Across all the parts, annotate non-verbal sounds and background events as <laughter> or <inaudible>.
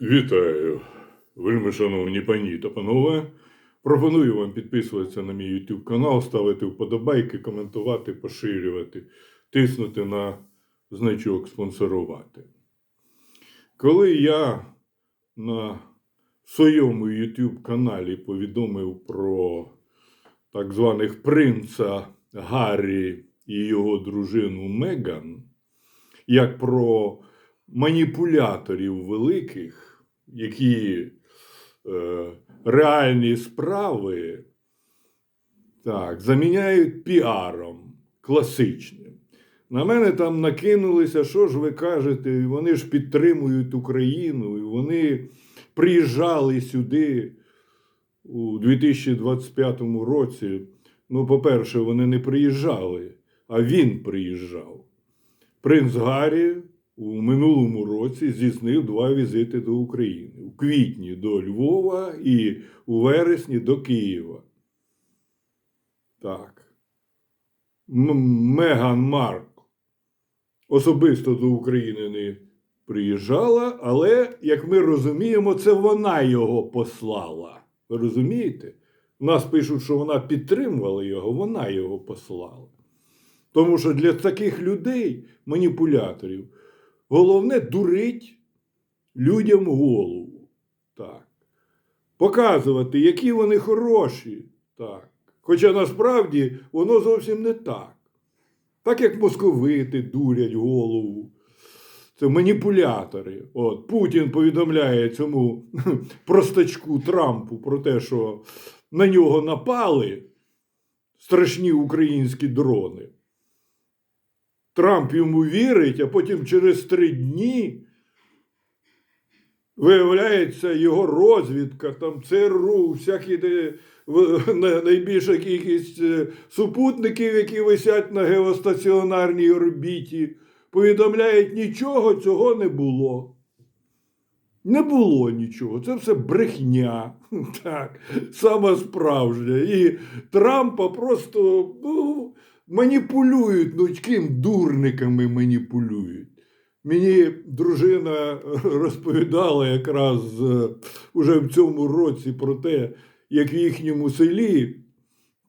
Вітаю, вельми шановні пані та панове. Пропоную вам підписуватися на мій YouTube канал, ставити вподобайки, коментувати, поширювати, тиснути на значок спонсорувати. Коли я на своєму YouTube каналі повідомив про так званих принца Гаррі і його дружину Меган, як про маніпуляторів великих, які е, реальні справи так, заміняють піаром класичним. На мене там накинулися, що ж ви кажете, вони ж підтримують Україну, і вони приїжджали сюди у 2025 році. Ну, по-перше, вони не приїжджали, а він приїжджав. Принц Гаррі у минулому році здійснив два візити до України: у квітні до Львова і у вересні до Києва. Так. Меган Маркл особисто до України не приїжджала, але, як ми розуміємо, це вона його послала. Ви розумієте? Нас пишуть, що вона підтримувала його, вона його послала. Тому що для таких людей, маніпуляторів, головне дурить людям голову. Так. Показувати, які вони хороші. Так. Хоча насправді воно зовсім не так. Так як московити дурять голову. Це маніпулятори. От Путін повідомляє цьому <laughs> простачку Трампу про те, що на нього напали страшні українські дрони. Трамп йому вірить, а потім через три дні виявляється його розвідка, там ЦРУ, всякі найбільша кількість е, супутників, які висять на геостаціонарній орбіті, повідомляють, нічого цього не було. Не було нічого, це все брехня. <laughs> Так, сама справжня. І Трампа просто ну, маніпулюють, ну ким дурниками маніпулюють. Мені дружина <laughs> розповідала якраз е, уже в цьому році про те, як в їхньому селі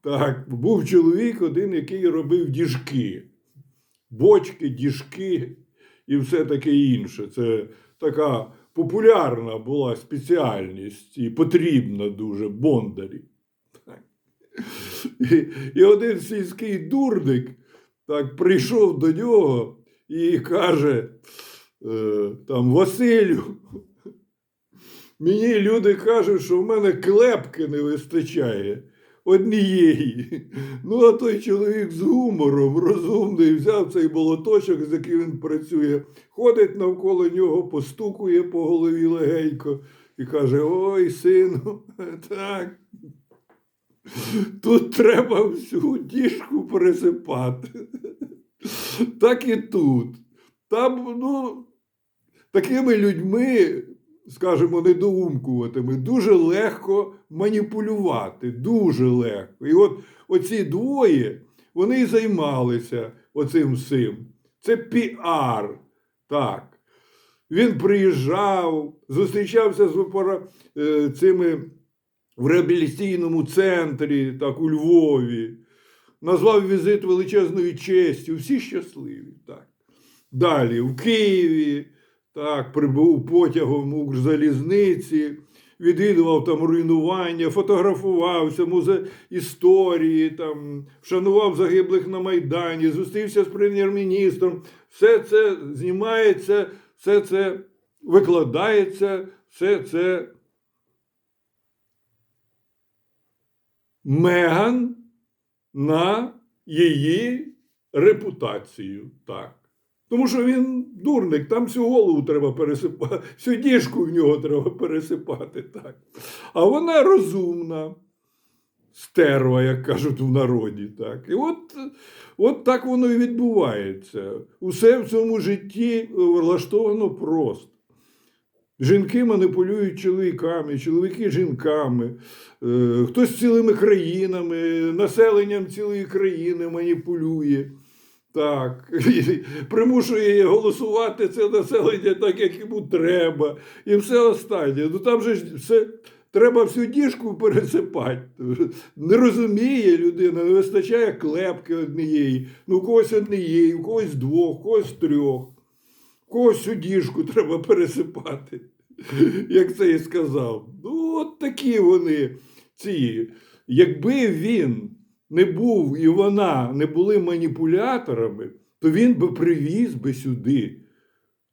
так, був чоловік один, який робив діжки, бочки, діжки і все таке інше. Це така популярна була спеціальність і потрібна дуже бондарі. І, і один сільський дурник так прийшов до нього і каже е, там Василю. Мені люди кажуть, що в мене клепки не вистачає однієї. Ну, а той чоловік з гумором розумний взяв цей молоточок, з яким він працює, ходить навколо нього, постукує по голові легенько і каже: Ой, сину, <laughs> так. Тут треба всю діжку пересипати. Так і тут. Там, ну, такими людьми, скажімо, недоумкуватими, дуже легко маніпулювати. Дуже легко. І от оці двоє, вони і займалися оцим всім. Це піар. Так. Він приїжджав, зустрічався з е, цими в реабілітаційному центрі, так, у Львові. Назвав візит величезною честю. Всі щасливі. Так. Далі в Києві, так, прибув потягом Укрзалізниці, відвідував там руйнування, фотографувався, музей історії, там, вшанував загиблих на Майдані, зустрівся з прем'єр-міністром. Все це знімається, все це викладається, все це. Меган на її репутацію. Так. Тому що він дурник, там всю голову треба пересипати, <laughs> всю діжку в нього треба пересипати. Так. А вона розумна, стерва, як кажуть в народі. Так. І от, от так воно і відбувається. Усе в цьому житті влаштовано просто. Жінки маніпулюють чоловіками, чоловіки жінками, е, хтось цілими країнами, населенням цілої країни маніпулює. Так, <laughs> примушує голосувати це населення так, як йому треба, і все останнє. Ну там же ж все треба всю діжку пересипати. Не розуміє людина, не вистачає клепки однієї, ну у когось однієї, у когось двох, у когось трьох. У когось всю діжку треба пересипати, як це і сказав. Ну, от такі вони ці. Якби він не був і вона не були маніпуляторами, то він би привіз би сюди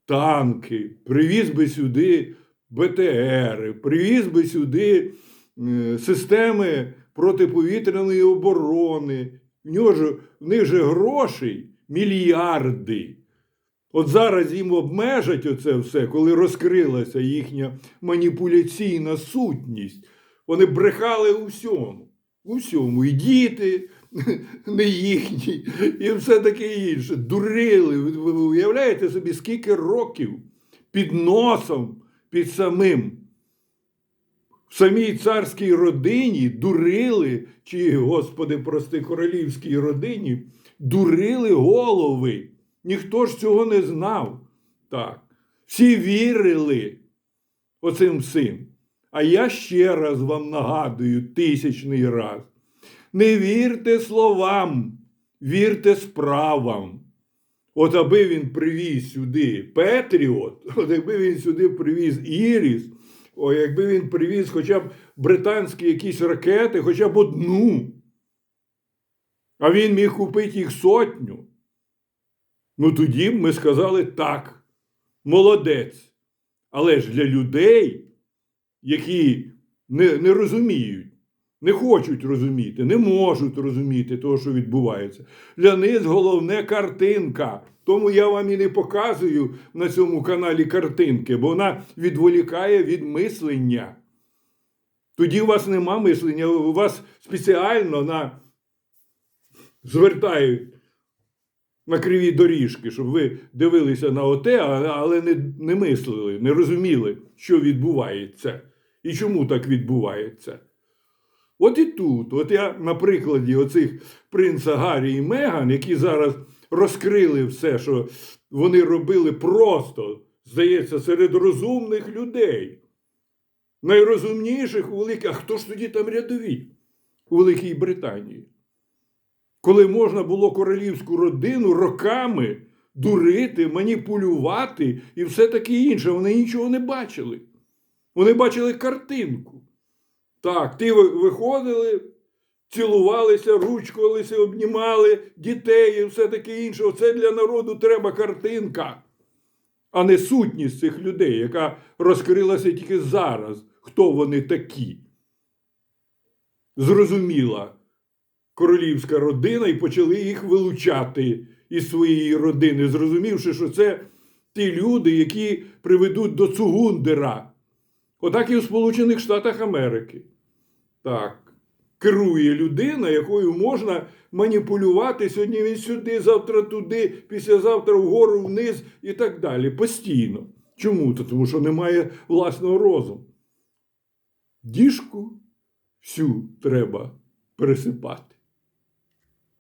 танки, привіз би сюди БТРи, привіз би сюди системи протиповітряної оборони. В, нього ж, в них же грошей мільярди. От зараз їм обмежать оце все, коли розкрилася їхня маніпуляційна сутність. Вони брехали у всьому. У всьому. І діти <laughs> не їхні, і все таке інше. Дурили. Ви уявляєте собі, скільки років під носом, під самим. В самій царській родині дурили, чи, Господи, прости, королівській родині, дурили голови. Ніхто ж цього не знав. Так. Всі вірили оцим всім. А я ще раз вам нагадую, тисячний раз. Не вірте словам, вірте справам. От аби він привіз сюди Петріот, <laughs> от якби він сюди привіз Іріс, о, якби він привіз хоча б британські якісь ракети, хоча б одну, а він міг купити їх сотню. Ну тоді ми сказали так, молодець. Але ж для людей, які не, не розуміють, не хочуть розуміти, не можуть розуміти того, що відбувається. Для них головне картинка. Тому я вам і не показую на цьому каналі картинки, бо вона відволікає від мислення. Тоді у вас нема мислення, у вас спеціально на... звертають на криві доріжки, щоб ви дивилися на оте, але не, не мислили, не розуміли, що відбувається і чому так відбувається. От і тут, от я на прикладі оцих принца Гаррі і Меган, які зараз розкрили все, що вони робили просто, здається, серед розумних людей. Найрозумніших у Великій. А хто ж тоді там рядові у Великій Британії? Коли можна було королівську родину роками дурити, маніпулювати і все таке інше, вони нічого не бачили. Вони бачили картинку. Так, ти виходили, цілувалися, ручкувалися, обнімали дітей і все таке інше. Оце для народу треба картинка, а не сутність цих людей, яка розкрилася тільки зараз, хто вони такі. Зрозуміла королівська родина і почали їх вилучати із своєї родини, зрозумівши, що це ті люди, які приведуть до Цугундера. Отак і у Сполучених Штатах Америки. Так. Керує людина, якою можна маніпулювати. Сьогодні він сюди, завтра туди, післязавтра вгору, вниз і так далі. Постійно. Чому? Тому що немає власного розуму. Діжку всю треба пересипати.